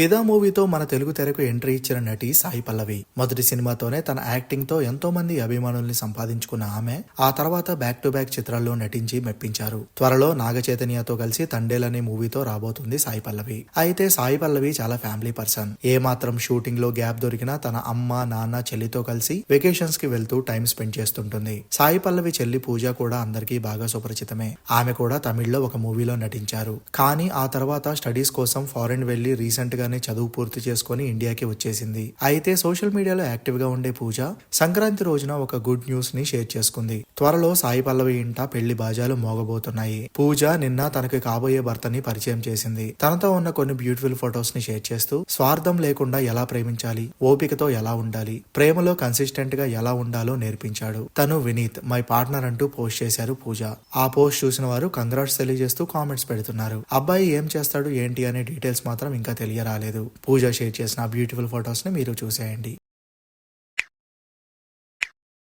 ఫిదా మూవీతో మన తెలుగు తెరకు ఎంట్రీ ఇచ్చిన నటి సాయి పల్లవి. మొదటి సినిమాతోనే తన యాక్టింగ్తో ఎంతో మంది అభిమానుల్ని సంపాదించుకున్న ఆమె ఆ తర్వాత బ్యాక్ టు బ్యాక్ చిత్రాల్లో నటించి మెప్పించారు. త్వరలో నాగచైతన్యతో కలిసి తండేల్ అనే మూవీతో రాబోతుంది సాయి పల్లవి. అయితే సాయి పల్లవి చాలా ఫ్యామిలీ పర్సన్ ఏ మాత్రం షూటింగ్లో గ్యాప్ దొరికినా తన అమ్మ నాన్న చెల్లితో కలిసి వెకేషన్స్కి వెళ్తూ టైం స్పెండ్ చేస్తుంటుంది. సాయి పల్లవి చెల్లి పూజ కూడా అందరికీ బాగా సుపరిచితమే. ఆమె కూడా తమిళ్ళో ఒక మూవీలో నటించారు. కానీ ఆ తర్వాత స్టడీస్ కోసం ఫారెన్ వెళ్ళి రీసెంట్గా గానే చదువు పూర్తి చేసుకుని ఇండియాకి వచ్చేసింది. అయితే సోషల్ మీడియాలో యాక్టివ్గా ఉండే పూజ సంక్రాంతి రోజున ఒక గుడ్ న్యూస్ని షేర్ చేసుకుంది. త్వరలో సాయి పల్లవి ఇంట పెళ్ళి బాజాలు మోగబోతున్నాయి. పూజ నిన్న తనకి కాబోయే భర్తని పరిచయం చేసింది. తనతో ఉన్న కొన్ని బ్యూటిఫుల్ ఫొటోస్ని షేర్ చేస్తూ స్వార్థం లేకుండా ఎలా ప్రేమించాలి ఓపికతో ఎలా ఉండాలి ప్రేమలో కన్సిస్టెంట్గా ఎలా ఉండాలో నేర్పించాడు. తను వినీత్ మై పార్ట్నర్ అంటూ పోస్ట్ చేశారు పూజ. ఆ పోస్ట్ చూసిన వారు కంగ్రాట్స్ తెలియజేస్తూ కామెంట్స్ పెడుతున్నారు. అబ్బాయి ఏం చేస్తాడు ఏంటి అనే డీటెయిల్స్ మాత్రం ఇంకా రాలేదు. పూజ షేర్ చేసిన బ్యూటిఫుల్ ఫొటోస్ని మీరు చూసేయండి.